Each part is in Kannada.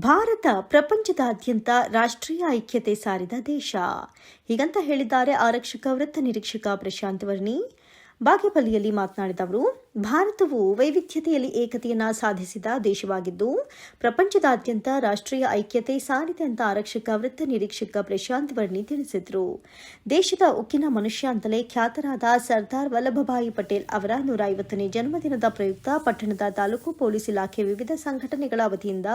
ಭಾರತ ಪ್ರಪಂಚದಾದ್ಯಂತ ರಾಷ್ಟ್ರೀಯ ಐಕ್ಯತೆ ಸಾರಿದ ದೇಶ. ಹೀಗಂತ ಹೇಳಿದ್ದಾರೆ ಆರಕ್ಷಕ ವೃತ್ತ ನಿರೀಕ್ಷಕ ಪ್ರಶಾಂತ್ ವರ್ಣಿ. ಬಾಗೇಪಲ್ಲಿಯಲ್ಲಿ ಮಾತನಾಡಿದ ಅವರು, ಭಾರತವು ವೈವಿಧ್ಯತೆಯಲ್ಲಿ ಏಕತೆಯನ್ನು ಸಾಧಿಸಿದ ದೇಶವಾಗಿದ್ದು, ಪ್ರಪಂಚದಾದ್ಯಂತ ರಾಷ್ಟ್ರೀಯ ಐಕ್ಯತೆ ಸಾರಿದೆ ಅಂತ ಆರಕ್ಷಕ ವೃತ್ತ ನಿರೀಕ್ಷಕ ಪ್ರಶಾಂತ್ ವರ್ಣಿ ತಿಳಿಸಿದರು. ದೇಶದ ಉಕ್ಕಿನ ಮನುಷ್ಯ ಅಂತಲೇ ಖ್ಯಾತರಾದ ಸರ್ದಾರ್ ವಲ್ಲಭಭಾಯಿ ಪಟೇಲ್ ಅವರ ನೂರ ಐವತ್ತನೇ ಜನ್ಮದಿನದ ಪ್ರಯುಕ್ತ ಪಟ್ಟಣದ ತಾಲೂಕು ಪೊಲೀಸ್ ಇಲಾಖೆ ವಿವಿಧ ಸಂಘಟನೆಗಳ ವತಿಯಿಂದ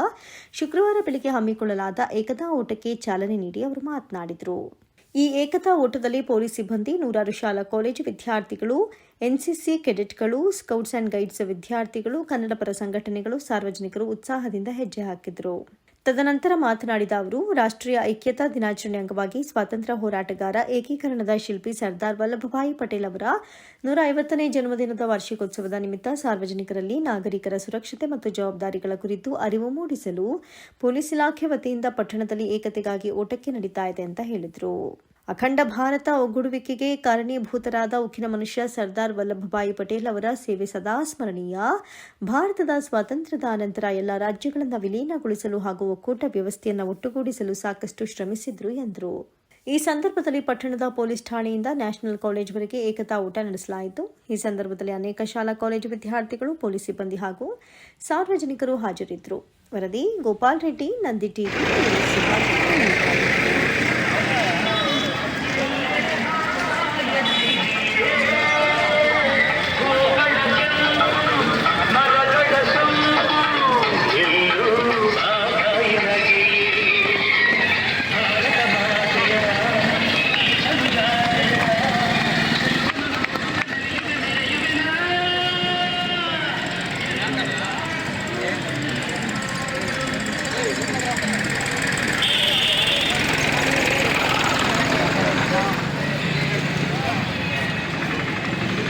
ಶುಕ್ರವಾರ ಬೆಳಗ್ಗೆ ಹಮ್ಮಿಕೊಳ್ಳಲಾದ ಏಕತಾ ಓಟಕ್ಕೆ ಚಾಲನೆ ನೀಡಿ ಅವರು ಮಾತನಾಡಿದರು. ಈ ಏಕತಾ ಓಟದಲ್ಲಿ ಪೊಲೀಸ್ ಸಿಬ್ಬಂದಿ ನೂರಾರು ಶಾಲಾ ಕಾಲೇಜು ವಿದ್ಯಾರ್ಥಿಗಳು, ಎನ್ಸಿಸಿ ಕೆಡೆಟ್ಗಳು, ಸ್ಕೌಟ್ಸ್ ಅಂಡ್ ಗೈಡ್ಸ್ ವಿದ್ಯಾರ್ಥಿಗಳು ಕನ್ನಡ ಪರ ಸಂಘಟನೆಗಳು ಸಾರ್ವಜನಿಕರು ಉತ್ಸಾಹದಿಂದ ಹೆಜ್ಜೆ ಹಾಕಿದರು. ತದನಂತರ ಮಾತನಾಡಿದ ಅವರು, ರಾಷ್ಟ್ರೀಯ ಐಕ್ಯತಾ ದಿನಾಚರಣೆ ಅಂಗವಾಗಿ ಸ್ವಾತಂತ್ರ್ಯ ಹೋರಾಟಗಾರ ಏಕೀಕರಣದ ಶಿಲ್ಪಿ ಸರ್ದಾರ್ ವಲ್ಲಭಭಾಯಿ ಪಟೇಲ್ ಅವರ ನೂರ ಐವತ್ತನೇ ಜನ್ಮದಿನದ ವಾರ್ಷಿಕೋತ್ಸವದ ನಿಮಿತ್ತ ಸಾರ್ವಜನಿಕರಲ್ಲಿ ನಾಗರಿಕರ ಸುರಕ್ಷತೆ ಮತ್ತು ಜವಾಬ್ದಾರಿಗಳ ಕುರಿತು ಅರಿವು ಮೂಡಿಸಲು ಪೊಲೀಸ್ ಇಲಾಖೆ ವತಿಯಿಂದ ಪಟ್ಟಣದಲ್ಲಿ ಏಕತೆಗಾಗಿ ಓಟಕ್ಕೆ ನಡೀತಾ ಇದೆ ಅಂತ ಹೇಳಿದರು. ಅಖಂಡ ಭಾರತ ಒಗ್ಗೂಡುವಿಕೆಗೆ ಕಾರಣೀಭೂತರಾದ ಉಕ್ಕಿನ ಮನುಷ್ಯ ಸರ್ದಾರ್ ವಲ್ಲಭಭಾಯಿ ಪಟೇಲ್ ಅವರ ಸೇವೆ ಸದಾ ಸ್ಮರಣೀಯ. ಭಾರತದ ಸ್ವಾತಂತ್ರ್ಯದ ಅನಂತರ ಎಲ್ಲ ರಾಜ್ಯಗಳನ್ನು ವಿಲೀನಗೊಳಿಸಲು ಹಾಗೂ ಒಕ್ಕೂಟ ವ್ಯವಸ್ಥೆಯನ್ನು ಒಟ್ಟುಗೂಡಿಸಲು ಸಾಕಷ್ಟು ಶ್ರಮಿಸಿದ್ರು ಎಂದರು. ಈ ಸಂದರ್ಭದಲ್ಲಿ ಪಟ್ಟಣದ ಪೊಲೀಸ್ ಠಾಣೆಯಿಂದ ನ್ಯಾಷನಲ್ ಕಾಲೇಜ್ವರೆಗೆ ಏಕತಾ ಊಟ ನಡೆಸಲಾಯಿತು. ಈ ಸಂದರ್ಭದಲ್ಲಿ ಅನೇಕ ಶಾಲಾ ಕಾಲೇಜು ವಿದ್ಯಾರ್ಥಿಗಳು ಪೊಲೀಸ್ ಸಿಬ್ಬಂದಿ ಹಾಗೂ ಸಾರ್ವಜನಿಕರು ಹಾಜರಿದ್ದರು ವರದಿ ಗೋಪಾಲ್ ರೆಡ್ಡಿ, ನಂದಿ ಟಿವಿ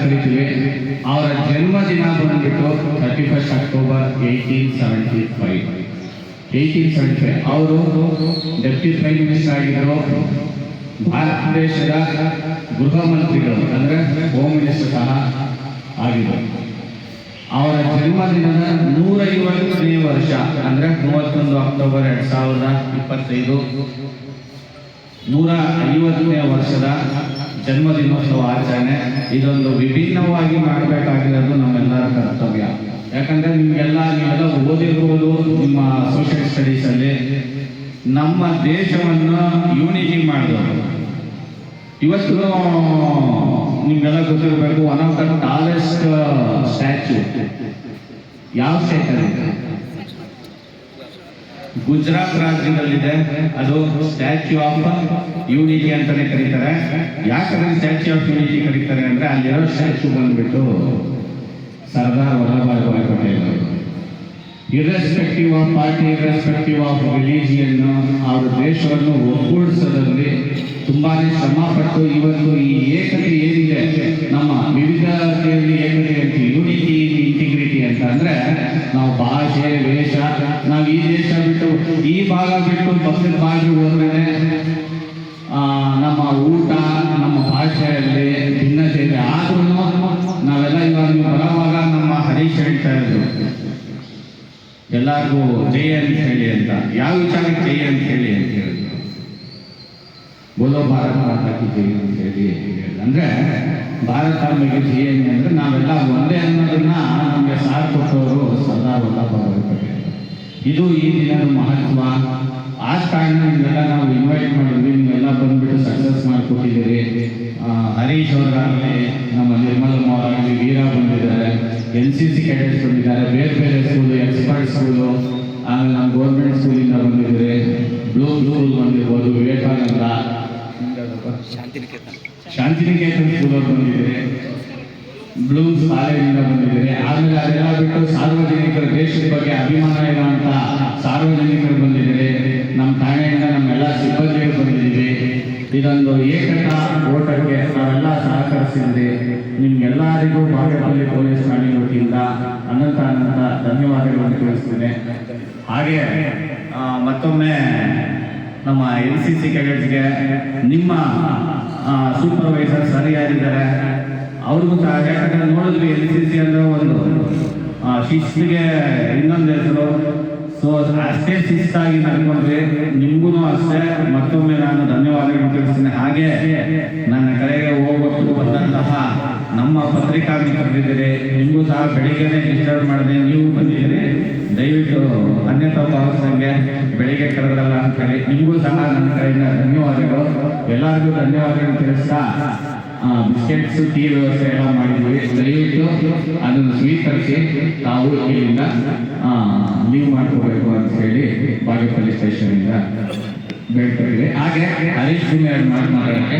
ಕರಿತೀವಿ. ಅವರ ಜನ್ಮದಿನ ಬಂದ್ಬಿಟ್ಟು thirty first October eighteen seventy five eighteen seventy five ಅವರು ಡೆಪ್ಟಿ ಪ್ರೈಮ್ ಮಿನಿಸ್ಟರ್ ಆಗಿದ್ದರು. ಭಾರತ ದೇಶದ ಗೃಹ ಮಂತ್ರಿಗಳು, ಅಂದ್ರೆ ಹೋಮ್ ಮಿನಿಸ್ಟರ್ ಸಹ ಆಗಿದ್ದರು. ಅವರ ಜನ್ಮದಿನದ ನೂರೈವತ್ತನೇ ವರ್ಷ, ಅಂದರೆ ಮೂವತ್ತೊಂದು ಅಕ್ಟೋಬರ್ ಎರಡ್ ಸಾವಿರದ ಇಪ್ಪತ್ತೈದು ನೂರ ಐವತ್ತನೇ ವರ್ಷದ ಜನ್ಮದಿನೋತ್ಸವ ಆಚರಣೆ ಇದೊಂದು ವಿಭಿನ್ನವಾಗಿ ಮಾಡಬೇಕಾಗಿರೋದು ನಮ್ಮೆಲ್ಲರ ಕರ್ತವ್ಯ. ಯಾಕಂದ್ರೆ ನಿಮ್ಗೆಲ್ಲ ನೀವೆಲ್ಲ ಓದಿರ್ಬೋದು ನಿಮ್ಮ ಸೋಷಿಯಲ್ ಸ್ಟಡೀಸ್ ಅಲ್ಲಿ. ನಮ್ಮ ದೇಶವನ್ನು ಯೂನಿಟಿ ಮಾಡಿದವರು. ಇವತ್ತು ನಿಮ್ಗೆಲ್ಲ ಗೊತ್ತಿರಬೇಕು one of the tallest statue ಯಾವ ಸ್ಟೇಟ್ ಗುಜರಾತ್ ರಾಜ್ಯದಲ್ಲಿದೆ. ಅದು ಸ್ಟ್ಯಾಚ್ಯೂ ಆಫ್ ಯೂನಿಟಿ ಅಂತಾನೆ ಕರೀತಾರೆ. ಯಾಕಂದ್ರೆ ಸ್ಟ್ಯಾಚ್ಯೂ ಆಫ್ ಯೂನಿಟಿ ಕರೀತಾರೆ ಅಂದ್ರೆ ಅಲ್ಲಿರೋ ಸ್ಟ್ಯಾಚ್ಯೂ ಬಂದ್ಬಿಟ್ಟು Sardar Vallabhbhai bhai Patel irrespective of party irrespective of religion ಅವರ ದೇಶವನ್ನು ಒಗ್ಗೂಡಿಸೋದ್ರಲ್ಲಿ ತುಂಬಾನೇ ಶ್ರಮ ಪಟ್ಟು ಇವತ್ತು ಈ ಏಕತೆ ಏನಿದೆ ಭಾಗ ಬಸ್ಸಿನ ಭಾಗ ಹೋದ್ರೆ ನಮ್ಮ ಊಟ, ನಮ್ಮ ಭಾಷೆಯಲ್ಲಿ ಭಿನ್ನತೆ ಇದೆ ಆದ್ರೂ ನಾವೆಲ್ಲ ಇವಾಗ ಬರೋವಾಗ ನಮ್ಮ ಹರೀಶ್ ಹೇಳ್ತಾ ಇದ್ರು ಎಲ್ಲರಿಗೂ ಜೈ ಅಂತ ಹೇಳಿ ಅಂತ. ಯಾವ ವಿಚಾರಕ್ಕೆ ಜೈ ಅಂತ ಹೇಳಿ ಅಂತ ಹೇಳಿದ್ರು ಬೋಲೋ ಭಾರತ ಮಾತಾ ಕಿ ಜಯ ಅಂತ ಹೇಳಿ. ಅಂದ್ರೆ ಭಾರತ ಮೇಲೆ ಜಯ ಅಂದ್ರೆ ನಾವೆಲ್ಲ ಒಂದೇ ಅನ್ನೋದನ್ನ ನಮಗೆ ಸಾರ್ ಕೊಟ್ಟವರು ಸರ್ದಾರ್ ವಲ್ಲಭಾಯ್ ಇದು ಈ ದಿನದ ಮಹತ್ವ. ಆ ಕಾರಣ ನಾವು ಇನ್ವೈಟ್ ಮಾಡಿದ್ವಿ. ನೀವೆಲ್ಲ ಬಂದ್ಬಿಟ್ಟು ಸಕ್ಸಸ್ ಮಾಡಿಕೊಟ್ಟಿದ್ದೀರಿ. ಹರೀಶ್ ಅವರಾಗಲಿ ನಮ್ಮ ನಿರ್ಮಲ ಅವರಾಗಲಿ ವೀರಾ ಬಂದಿದ್ದಾರೆ. ಎನ್ ಸಿ ಸಿ ಕ್ಯಾಡೆಟ್ಸ್ ಬಂದಿದ್ದಾರೆ. ಬೇರೆ ಬೇರೆ ಸ್ಕೂಲು ಎಕ್ಸ್ಪರ್ಟ್ ಸ್ಕೂಲು ಆಮೇಲೆ ನಮ್ಮ ಗೌರ್ಮೆಂಟ್ ಸ್ಕೂಲಿಂದ ಬಂದಿದ್ದಾರೆ. ಬ್ಲೂ ಸ್ಕೂಲ್ ಬಂದಿರ್ಬೋದು. ವಿವೇಕಾನಂದ. ಶಾಂತಿನಿಕೇತನ್. ಸ್ಕೂಲ್ ಅವ್ರು ಬಂದಿದ್ದಾರೆ. ಬ್ಲೂ ಕಾಲೇಜಿಂದ ಬಂದಿದ್ದಾರೆ. ಆಮೇಲೆ ಅದೆಲ್ಲ ಬಿಟ್ಟು ಸಾರ್ವಜನಿಕರ ದೇಶದ ಬಗ್ಗೆ ಅಭಿಮಾನ ಇರುವಂತ ಸಾರ್ವಜನಿಕರು ಬಂದಿದ್ದಾರೆ. ಇದೊಂದು ಏಕತಾ ಓಟಕ್ಕೆ ನಾವೆಲ್ಲ ಸಹಕರಿಸಿದ್ರಿ ನಿಮ್ಗೆಲ್ಲರಿಗೂ ಬಾಗೇಪಲ್ಲಿ ಪೊಲೀಸ್ ಠಾಣೆ ವತಿಯಿಂದ ಅನಂತ ಅನಂತ ಧನ್ಯವಾದಗಳನ್ನು ತಿಳಿಸ್ತೇನೆ. ಹಾಗೆ ಮತ್ತೊಮ್ಮೆ ನಮ್ಮ ಎನ್ ಸಿ ಸಿ ಕೆಡೆಟ್ಸ್ಗೆ ನಿಮ್ಮ ಸೂಪರ್ವೈಸರ್ ಸರಿಯಾಗಿದ್ದಾರೆ. ಅವ್ರಿಗೂ ಸಹ, ಯಾಕಂದ್ರೆ ನೋಡಿದ್ವಿ ಎನ್ ಸಿ ಸಿ ಅಂದ್ರೆ ಒಂದು ಶಿಸ್ತಿಗೆ ಇನ್ನೊಂದು ಹೆಸರು. ಸೊ ಅಷ್ಟೇ ಶಿಸ್ತಾಗಿ ನಡ್ಕೊಂಡ್ರಿ ನಿಮ್ಗೂ ಅಷ್ಟೇ, ಮತ್ತೊಮ್ಮೆ ನಾನು ಧನ್ಯವಾದಗಳು ತಿಳಿಸ್ತೀನಿ. ಹಾಗೆ ನನ್ನ ಕಡೆಗೆ ಹೋಗೋದು ಬಂದಂತಹ ನಮ್ಮ ಪತ್ರಿಕಾ ಮಿತ್ರರಿದ್ದೀರಿ ನಿಮಗೂ ಸಹ ಬೆಳಿಗ್ಗೆನೆ ಡಿಸ್ಟರ್ಬ್ ಮಾಡಿದೆ. ನೀವು ಬಂದಿದ್ದೀರಿ. ದಯವಿಟ್ಟು ಅನ್ಯತಾ ಭಾವಿಸ್ದಂಗೆ ಬೆಳಿಗ್ಗೆ ಕರೆದಲ್ಲ ಅಂತ ಹೇಳಿ, ನಿಮಗೂ ಸಹ ನನ್ನ ಕಡೆಯಿಂದ ಧನ್ಯವಾದಗಳು. ಎಲ್ಲರಿಗೂ ಧನ್ಯವಾದಗಳು ತಿಳಿಸ್ತಾ ಬಿಸ್ಕೆಟ್ಸ್ ಟೀ ವ್ಯವಸ್ಥೆ ಎಲ್ಲ ಮಾಡಿದ್ವಿ. ದಯವಿಟ್ಟು ಅದನ್ನು ಸ್ವೀಕರಿಸಿ ತಾವು ಇಲ್ಲಿಂದ ನೀವು ಮಾಡ್ಕೋಬೇಕು ಅಂತ ಹೇಳಿ ಬಾಗೇಪಲ್ಲಿ ಸ್ಟೇಷನ್ ಇಂದ ಬೇಡ್ಕೊಂಡಿದೆ ಹಾಗೆ ಹರೀಶ್ ಕುಮಾರ್ ಮಾತನಾಡೋಕ್ಕೆ